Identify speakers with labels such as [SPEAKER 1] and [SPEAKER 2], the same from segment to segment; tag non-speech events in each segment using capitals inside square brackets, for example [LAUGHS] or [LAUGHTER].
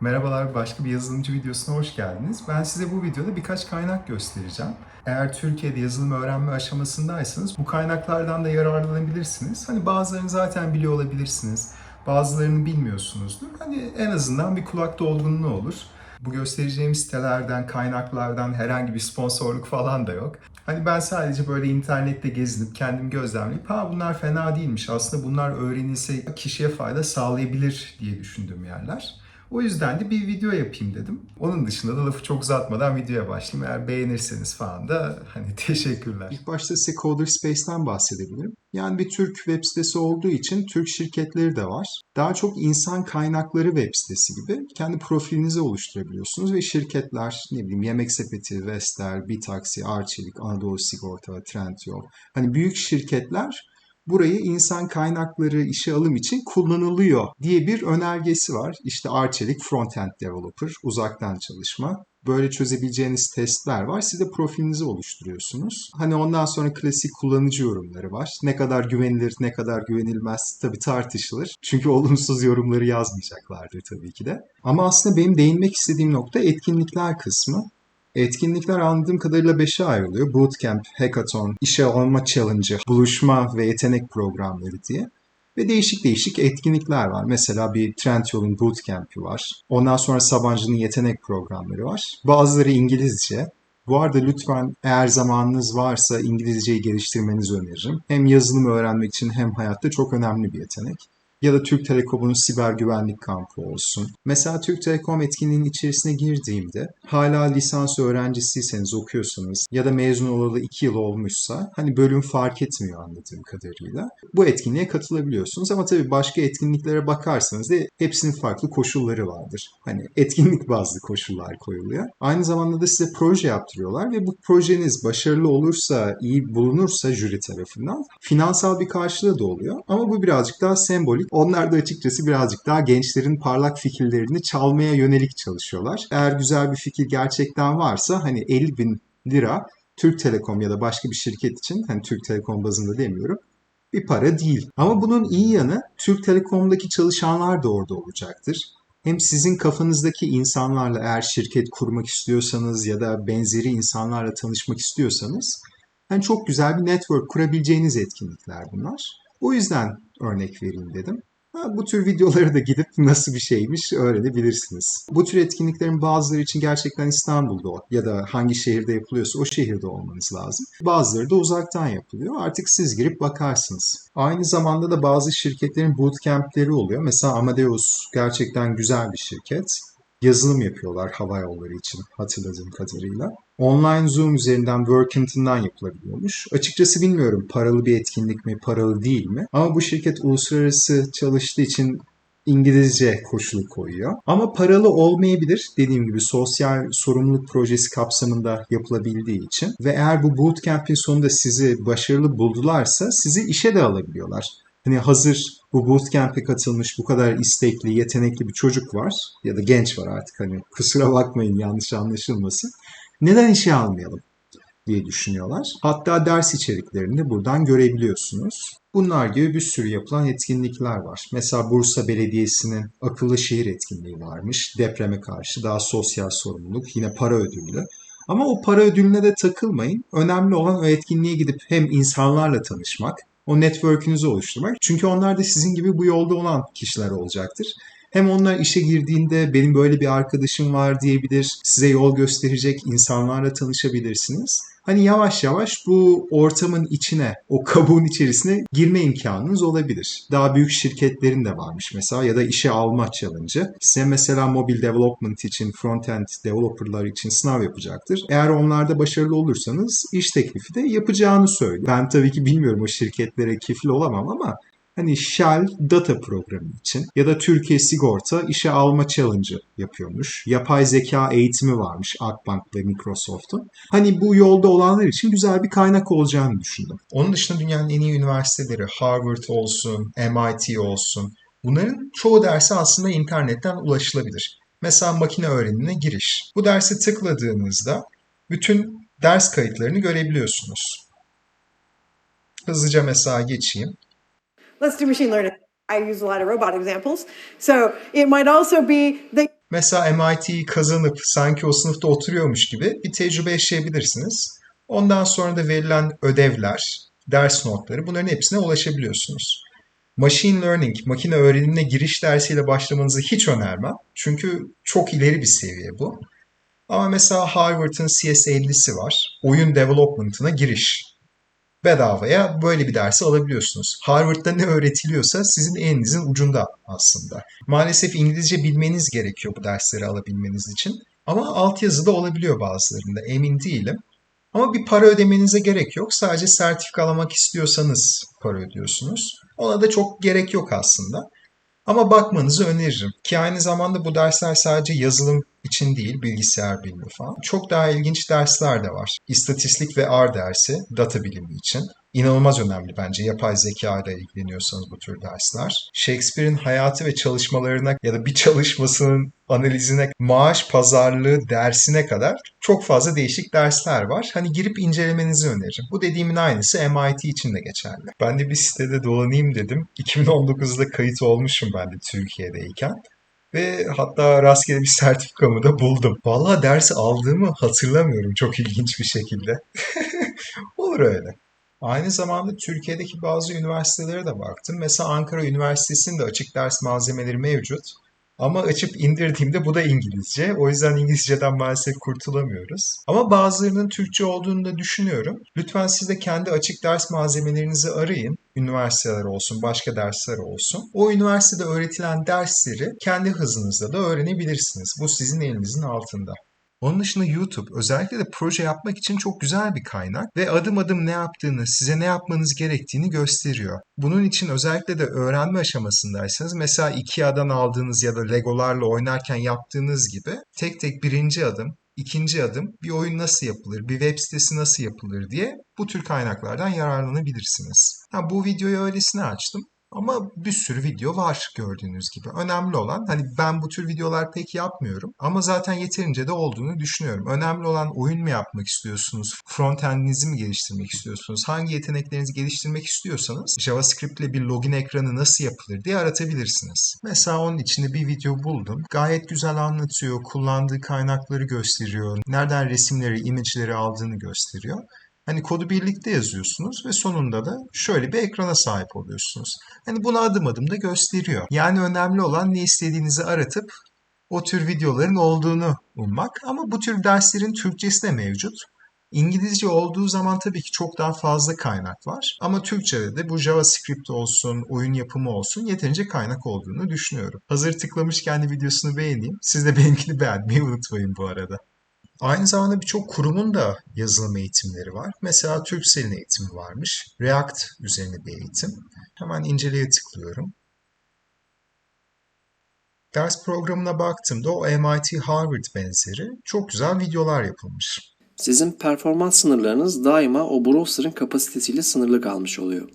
[SPEAKER 1] Merhabalar, başka bir yazılımcı videosuna hoş geldiniz. Ben size bu videoda birkaç kaynak göstereceğim. Eğer Türkiye'de yazılım öğrenme aşamasındaysanız bu kaynaklardan da yararlanabilirsiniz. Hani bazılarını zaten biliyor olabilirsiniz, bazılarını bilmiyorsunuzdur. Hani en azından bir kulak dolgunluğu olur. Bu göstereceğim sitelerden, kaynaklardan herhangi bir sponsorluk falan da yok. Hani ben sadece böyle internette gezinip kendim gözlemleyip ha bunlar fena değilmiş aslında bunlar öğrenilse kişiye fayda sağlayabilir diye düşündüğüm yerler. O yüzden de bir video yapayım dedim. Onun dışında da lafı çok uzatmadan videoya başlayayım. Eğer beğenirseniz falan da hani [LAUGHS] teşekkürler. İlk başta size Coder Space'ten bahsedebilirim. Yani bir Türk web sitesi olduğu için Türk şirketleri de var. Daha çok insan kaynakları web sitesi gibi kendi profilinizi oluşturabiliyorsunuz ve şirketler ne bileyim Yemek Sepeti, Vestel, Bitaksi, Arçelik, Anadolu Sigorta, Trendyol hani büyük şirketler burayı insan kaynakları işe alım için kullanılıyor diye bir önergesi var. İşte Arçelik Frontend Developer, uzaktan çalışma. Böyle çözebileceğiniz testler var. Siz de profilinizi oluşturuyorsunuz. Hani ondan sonra klasik kullanıcı yorumları var. Ne kadar güvenilir, ne kadar güvenilmez tabii tartışılır. Çünkü olumsuz yorumları yazmayacaklardır tabii ki de. Ama aslında benim değinmek istediğim nokta etkinlikler kısmı. Etkinlikler anladığım kadarıyla 5'e ayrılıyor. Bootcamp, Hackathon, işe alma challenge, buluşma ve yetenek programları diye. Ve değişik değişik etkinlikler var. Mesela bir Trendyol'un bootcamp'i var. Ondan sonra Sabancı'nın yetenek programları var. Bazıları İngilizce. Bu arada lütfen eğer zamanınız varsa İngilizceyi geliştirmenizi öneririm. Hem yazılım öğrenmek için hem hayatta çok önemli bir yetenek ya da Türk Telekom'un siber güvenlik kampı olsun. Mesela Türk Telekom etkinliğinin içerisine girdiğimde hala lisans öğrencisiyseniz okuyorsanız ya da mezun olalı 2 yıl olmuşsa hani bölüm fark etmiyor anladığım kadarıyla. Bu etkinliğe katılabiliyorsunuz ama tabii başka etkinliklere bakarsanız da hepsinin farklı koşulları vardır. Hani etkinlik bazlı koşullar koyuluyor. Aynı zamanda da size proje yaptırıyorlar ve bu projeniz başarılı olursa, iyi bulunursa jüri tarafından finansal bir karşılığı da oluyor. Ama bu birazcık daha sembolik onlar da açıkçası birazcık daha gençlerin parlak fikirlerini çalmaya yönelik çalışıyorlar. Eğer güzel bir fikir gerçekten varsa hani 50 bin lira Türk Telekom ya da başka bir şirket için hani Türk Telekom bazında demiyorum bir para değil. Ama bunun iyi yanı Türk Telekom'daki çalışanlar da orada olacaktır. Hem sizin kafanızdaki insanlarla eğer şirket kurmak istiyorsanız ya da benzeri insanlarla tanışmak istiyorsanız yani çok güzel bir network kurabileceğiniz etkinlikler bunlar. O yüzden örnek vereyim dedim. Ha, bu tür videoları da gidip nasıl bir şeymiş öğrenebilirsiniz. Bu tür etkinliklerin bazıları için gerçekten İstanbul'da ya da hangi şehirde yapılıyorsa o şehirde olmanız lazım. Bazıları da uzaktan yapılıyor. Artık siz girip bakarsınız. Aynı zamanda da bazı şirketlerin bootcamp'leri oluyor. Mesela Amadeus gerçekten güzel bir şirket yazılım yapıyorlar hava yolları için hatırladığım kadarıyla. Online Zoom üzerinden Workington'dan yapılabiliyormuş. Açıkçası bilmiyorum paralı bir etkinlik mi, paralı değil mi? Ama bu şirket uluslararası çalıştığı için İngilizce koşulu koyuyor. Ama paralı olmayabilir. Dediğim gibi sosyal sorumluluk projesi kapsamında yapılabildiği için. Ve eğer bu bootcamp'in sonunda sizi başarılı buldularsa sizi işe de alabiliyorlar. Hani hazır bu bootcamp'e katılmış bu kadar istekli, yetenekli bir çocuk var ya da genç var artık hani kusura bakmayın yanlış anlaşılmasın. Neden işe almayalım diye düşünüyorlar. Hatta ders içeriklerini buradan görebiliyorsunuz. Bunlar gibi bir sürü yapılan etkinlikler var. Mesela Bursa Belediyesi'nin akıllı şehir etkinliği varmış. Depreme karşı daha sosyal sorumluluk, yine para ödüllü. Ama o para ödülüne de takılmayın. Önemli olan o etkinliğe gidip hem insanlarla tanışmak, o network'ünüzü oluşturmak. Çünkü onlar da sizin gibi bu yolda olan kişiler olacaktır. Hem onlar işe girdiğinde benim böyle bir arkadaşım var diyebilir, size yol gösterecek insanlarla tanışabilirsiniz. Hani yavaş yavaş bu ortamın içine, o kabuğun içerisine girme imkanınız olabilir. Daha büyük şirketlerin de varmış mesela ya da işe alma challenge'ı. Size mesela mobil development için, frontend developerlar için sınav yapacaktır. Eğer onlarda başarılı olursanız iş teklifi de yapacağını söylüyor. Ben tabii ki bilmiyorum o şirketlere kefil olamam ama Hani Shell data programı için ya da Türkiye Sigorta işe alma challenge'ı yapıyormuş. Yapay zeka eğitimi varmış Akbank ve Microsoft'un. Hani bu yolda olanlar için güzel bir kaynak olacağını düşündüm. Onun dışında dünyanın en iyi üniversiteleri Harvard olsun, MIT olsun. Bunların çoğu dersi aslında internetten ulaşılabilir. Mesela makine öğrenimine giriş. Bu dersi tıkladığınızda bütün ders kayıtlarını görebiliyorsunuz. Hızlıca mesela geçeyim.
[SPEAKER 2] Let's do machine learning. I use a lot of robot examples. So it might also be that
[SPEAKER 1] Mesela MIT'yi kazanıp sanki o sınıfta oturuyormuş gibi bir tecrübe yaşayabilirsiniz. Ondan sonra da verilen ödevler, ders notları bunların hepsine ulaşabiliyorsunuz. Machine Learning, makine öğrenimine giriş dersiyle başlamanızı hiç önermem. Çünkü çok ileri bir seviye bu. Ama mesela Harvard'ın CS50'si var. Oyun development'ına giriş. Bedavaya böyle bir dersi alabiliyorsunuz. Harvard'da ne öğretiliyorsa sizin elinizin ucunda aslında. Maalesef İngilizce bilmeniz gerekiyor bu dersleri alabilmeniz için. Ama altyazı da olabiliyor bazılarında emin değilim. Ama bir para ödemenize gerek yok. Sadece sertifika almak istiyorsanız para ödüyorsunuz. Ona da çok gerek yok aslında. Ama bakmanızı öneririm. Ki aynı zamanda bu dersler sadece yazılım için değil, bilgisayar bilimi falan. Çok daha ilginç dersler de var. İstatistik ve R dersi, data bilimi için. İnanılmaz önemli bence yapay zeka ile ilgileniyorsanız bu tür dersler. Shakespeare'in hayatı ve çalışmalarına ya da bir çalışmasının analizine, maaş pazarlığı dersine kadar çok fazla değişik dersler var. Hani girip incelemenizi öneririm. Bu dediğimin aynısı MIT için de geçerli. Ben de bir sitede dolanayım dedim. 2019'da kayıt olmuşum ben de Türkiye'deyken. Ve hatta rastgele bir [LAUGHS] sertifikamı da buldum. Vallahi dersi aldığımı hatırlamıyorum çok ilginç bir şekilde. [LAUGHS] Olur öyle. Aynı zamanda Türkiye'deki bazı üniversitelere de baktım. Mesela Ankara Üniversitesi'nin de açık ders malzemeleri mevcut. Ama açıp indirdiğimde bu da İngilizce. O yüzden İngilizceden maalesef kurtulamıyoruz. Ama bazılarının Türkçe olduğunu da düşünüyorum. Lütfen siz de kendi açık ders malzemelerinizi arayın. Üniversiteler olsun, başka dersler olsun. O üniversitede öğretilen dersleri kendi hızınızda da öğrenebilirsiniz. Bu sizin elinizin altında. Onun dışında YouTube özellikle de proje yapmak için çok güzel bir kaynak ve adım adım ne yaptığını, size ne yapmanız gerektiğini gösteriyor. Bunun için özellikle de öğrenme aşamasındaysanız mesela Ikea'dan aldığınız ya da Legolarla oynarken yaptığınız gibi tek tek birinci adım, ikinci adım bir oyun nasıl yapılır, bir web sitesi nasıl yapılır diye bu tür kaynaklardan yararlanabilirsiniz. Ha, bu videoyu öylesine açtım. Ama bir sürü video var gördüğünüz gibi. Önemli olan hani ben bu tür videolar pek yapmıyorum ama zaten yeterince de olduğunu düşünüyorum. Önemli olan oyun mu yapmak istiyorsunuz? Frontend'inizi mi geliştirmek istiyorsunuz? Hangi yeteneklerinizi geliştirmek istiyorsanız JavaScript ile bir login ekranı nasıl yapılır diye aratabilirsiniz. Mesela onun içinde bir video buldum. Gayet güzel anlatıyor. Kullandığı kaynakları gösteriyor. Nereden resimleri, image'leri aldığını gösteriyor. Hani kodu birlikte yazıyorsunuz ve sonunda da şöyle bir ekrana sahip oluyorsunuz. Hani bunu adım adım da gösteriyor. Yani önemli olan ne istediğinizi aratıp o tür videoların olduğunu ummak. Ama bu tür derslerin Türkçesi de mevcut. İngilizce olduğu zaman tabii ki çok daha fazla kaynak var. Ama Türkçe'de de bu JavaScript olsun, oyun yapımı olsun yeterince kaynak olduğunu düşünüyorum. Hazır tıklamışken de videosunu beğeneyim. Siz de benimkini beğenmeyi unutmayın bu arada. Aynı zamanda birçok kurumun da yazılım eğitimleri var. Mesela Turkcell'in eğitimi varmış. React üzerine bir eğitim. Hemen inceleye tıklıyorum. Ders programına baktığımda o MIT Harvard benzeri çok güzel videolar yapılmış.
[SPEAKER 2] Sizin performans sınırlarınız daima o browser'ın kapasitesiyle sınırlı kalmış oluyor.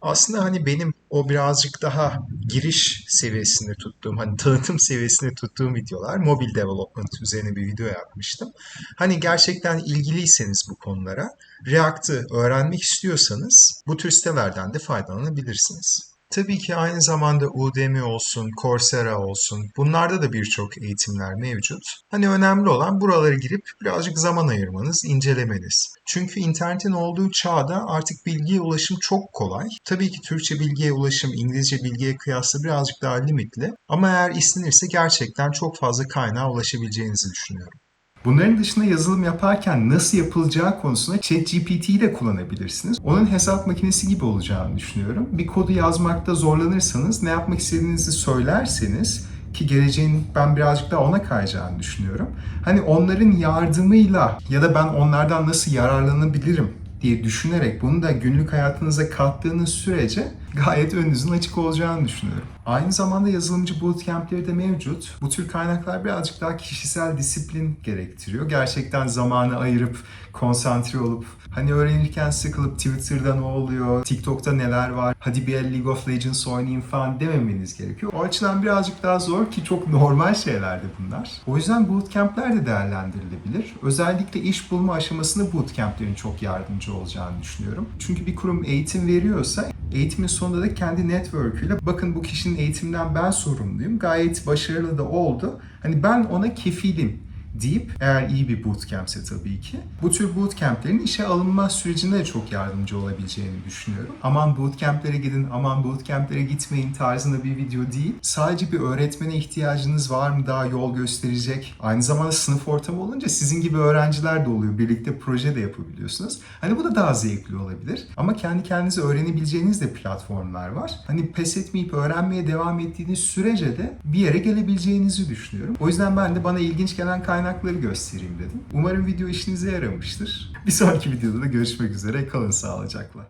[SPEAKER 1] Aslında hani benim o birazcık daha giriş seviyesinde tuttuğum, hani tanıtım seviyesinde tuttuğum videolar, mobil development üzerine bir video yapmıştım. Hani gerçekten ilgiliyseniz bu konulara, React'ı öğrenmek istiyorsanız bu tür sitelerden de faydalanabilirsiniz. Tabii ki aynı zamanda Udemy olsun, Coursera olsun bunlarda da birçok eğitimler mevcut. Hani önemli olan buralara girip birazcık zaman ayırmanız, incelemeniz. Çünkü internetin olduğu çağda artık bilgiye ulaşım çok kolay. Tabii ki Türkçe bilgiye ulaşım İngilizce bilgiye kıyasla birazcık daha limitli. Ama eğer istenirse gerçekten çok fazla kaynağa ulaşabileceğinizi düşünüyorum. Bunların dışında yazılım yaparken nasıl yapılacağı konusunda ChatGPT'yi de kullanabilirsiniz. Onun hesap makinesi gibi olacağını düşünüyorum. Bir kodu yazmakta zorlanırsanız, ne yapmak istediğinizi söylerseniz ki geleceğin ben birazcık daha ona kayacağını düşünüyorum. Hani onların yardımıyla ya da ben onlardan nasıl yararlanabilirim diye düşünerek bunu da günlük hayatınıza kattığınız sürece gayet önünüzün açık olacağını düşünüyorum. Aynı zamanda yazılımcı bootcamp'leri de mevcut. Bu tür kaynaklar birazcık daha kişisel disiplin gerektiriyor. Gerçekten zamanı ayırıp konsantre olup hani öğrenirken sıkılıp Twitter'da ne oluyor, TikTok'ta neler var, hadi bir el League of Legends oynayayım falan dememeniz gerekiyor. O açıdan birazcık daha zor ki çok normal şeylerdi bunlar. O yüzden bootcamp'ler de değerlendirilebilir. Özellikle iş bulma aşamasında bootcamp'lerin çok yardımcı olacağını düşünüyorum. Çünkü bir kurum eğitim veriyorsa Eğitimin sonunda da kendi network'üyle bakın bu kişinin eğitiminden ben sorumluyum. Gayet başarılı da oldu. Hani ben ona kefilim deyip eğer iyi bir bootcamp'se tabii ki bu tür bootcamp'lerin işe alınma sürecinde de çok yardımcı olabileceğini düşünüyorum. Aman bootcamp'lere gidin, aman bootcamp'lere gitmeyin tarzında bir video değil. Sadece bir öğretmene ihtiyacınız var mı daha yol gösterecek? Aynı zamanda sınıf ortamı olunca sizin gibi öğrenciler de oluyor. Birlikte proje de yapabiliyorsunuz. Hani bu da daha zevkli olabilir. Ama kendi kendinize öğrenebileceğiniz de platformlar var. Hani pes etmeyip öğrenmeye devam ettiğiniz sürece de bir yere gelebileceğinizi düşünüyorum. O yüzden ben de bana ilginç gelen kaynakları göstereyim dedim. Umarım video işinize yaramıştır. Bir sonraki videoda da görüşmek üzere. Kalın sağlıcakla.